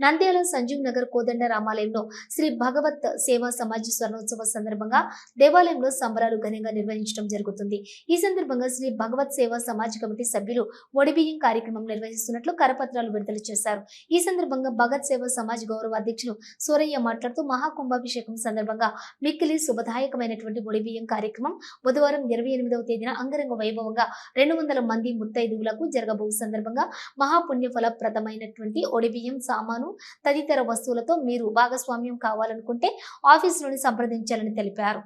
నంద్యాల సంజీవ్ నగర్ కోదండ రామాలయంలో శ్రీ భగవత్ సేవా సమాజ్ స్వర్ణోత్సవ సందర్భంగా దేవాలయంలో సంబరాలు ఘనంగా నిర్వహించడం జరుగుతుంది. ఈ సందర్భంగా శ్రీ భగవత్ సేవా సమాజ్ కమిటీ సభ్యులు ఒడిబియ్యం కార్యక్రమం నిర్వహిస్తున్నట్లు కరపత్రాలు విడుదల చేశారు. ఈ సందర్భంగా భగత్ సేవా సమాజ్ గౌరవ అధ్యక్షులు సూరయ్య మాట్లాడుతూ మహాకుంభాభిషేకం సందర్భంగా మిక్కిలి శుభదాయకమైనటువంటి ఒడిబియ్యం కార్యక్రమం బుధవారం ఇరవై ఎనిమిదవ తేదీన అంగరంగ వైభవంగా రెండు వందల మంది ముత్తైదువులకు జరగబో సందర్భంగా మహాపుణ్యఫలప్రదమైనటువంటి ఒడిబియ్యం సామాను తదితర వస్తువులతో మీరు భాగస్వామ్యం కావాలనుకుంటే ఆఫీసులోని సంప్రదించాలని తెలిపారు.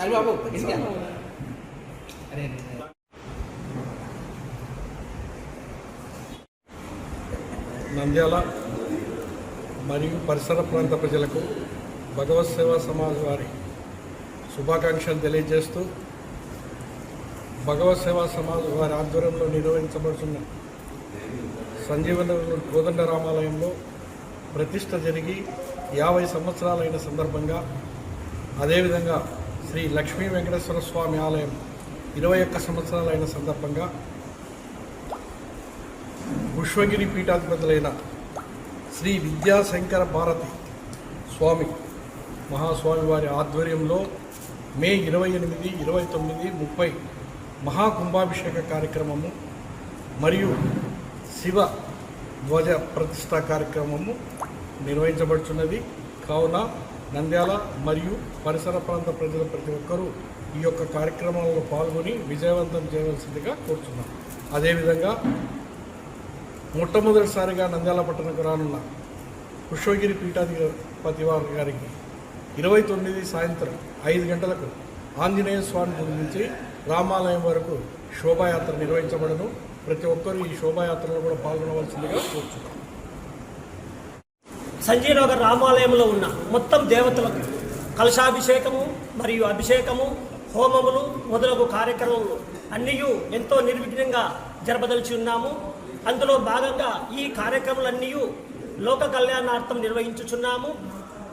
అరే బాబు అరే నంద్యాల మరియు పరిసర ప్రాంత ప్రజలకు భగవత్ సేవా సమాజ్ వారి శుభాకాంక్షలు తెలియజేస్తూ భగవత్ సేవా సమాజ్ వారి ఆధ్వర్యంలో నిర్వహించబడుతున్న సంజీవన కోదండరామాలయంలో ప్రతిష్ట జరిగి యాభై సంవత్సరాలైన సందర్భంగా అదేవిధంగా శ్రీ లక్ష్మీ వెంకటేశ్వర స్వామి ఆలయం ఇరవై ఒక్క సంవత్సరాలైన సందర్భంగా విశ్వగిరి పీఠాధిపతులైన శ్రీ విద్యాశంకర భారతి స్వామి మహాస్వామి వారి ఆధ్వర్యంలో మే ఇరవై ఎనిమిది ఇరవై తొమ్మిది ముప్పై మహాకుంభాభిషేక కార్యక్రమము మరియు శివ ధ్వజ ప్రతిష్ట కార్యక్రమము నిర్వహించబడుచున్నది. కావున నంద్యాల మరియు పరిసర ప్రాంత ప్రజల ప్రతి ఒక్కరూ ఈ యొక్క కార్యక్రమాల్లో పాల్గొని విజయవంతం చేయవలసిందిగా కోరుతున్నాం అదేవిధంగా మొట్టమొదటిసారిగా నంద్యాల పట్టణకు రానున్న పుష్పగిరి పీఠాధిపతి వారి గారికి ఇరవై తొమ్మిది సాయంత్రం ఐదు గంటలకు ఆంజనేయ స్వామి నుంచి రామాలయం వరకు శోభాయాత్ర నిర్వహించబడను. ప్రతి ఒక్కరూ ఈ శోభాయాత్రలో కూడా పాల్గొనవలసిందిగా కోరుచున్నాం. సంజీనగర్ రామాలయంలో ఉన్న మొత్తం దేవతలకు కలశాభిషేకము మరియు అభిషేకము హోమములు మొదలగు కార్యక్రమములు అన్నీ ఎంతో నిర్విఘ్నంగా జరపదలిచి ఉన్నాము. అందులో భాగంగా ఈ కార్యక్రమాలన్నీ లోక కళ్యాణార్థం నిర్వహించుచున్నాము.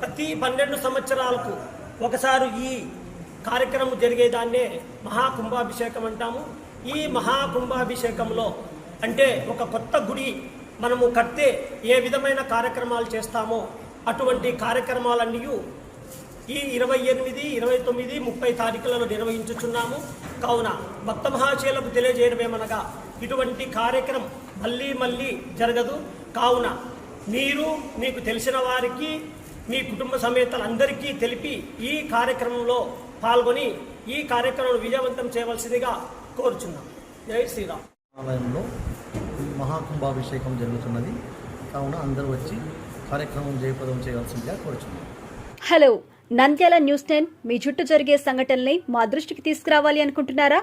ప్రతి పన్నెండు సంవత్సరాలకు ఒకసారి ఈ కార్యక్రమం జరిగేదాన్నే మహాకుంభాభిషేకం అంటాము. ఈ మహాకుంభాభిషేకంలో అంటే ఒక కొత్త గుడి మనము కడితే ఏ విధమైన కార్యక్రమాలు చేస్తామో అటువంటి కార్యక్రమాలన్నీ ఈ ఇరవై ఎనిమిది ఇరవై తొమ్మిది ముప్పై తారీఖులలో నిర్వహించుచున్నాము. కావున భక్త మహాశీలకు తెలియజేయడమేమనగా ఇటువంటి కార్యక్రమం మళ్ళీ మళ్ళీ జరగదు. కావున మీరు మీకు తెలిసిన వారికి మీ కుటుంబ సమేతలందరికీ తెలిపి ఈ కార్యక్రమంలో పాల్గొని ఈ కార్యక్రమం విజయవంతం చేయవలసిందిగా కోరుచున్నాం. జై శ్రీరామ్. ఆలయంలో మహాకుంభాభిషేకం జరుగుతున్నది. కావున అందరూ వచ్చి కార్యక్రమం జయప్రదం చేయవలసిందిగా కోరుచున్నాం. హలో నంద్యాల న్యూస్ టెన్ మీ చుట్టూ జరిగే సంఘటనల్ని మా దృష్టికి తీసుకురావాలి అనుకుంటున్నారా?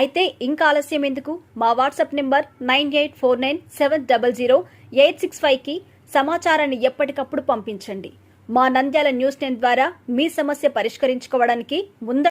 అయితే ఇంకా ఆలస్యం ఎందుకు? మా WhatsApp number nine eight four nine seven double zero eight six ఫైవ్కి సమాచారాన్ని ఎప్పటికప్పుడు పంపించండి. మా నంద్యాల న్యూస్ టెన్ ద్వారా మీ సమస్య పరిష్కరించుకోవడానికి ముంద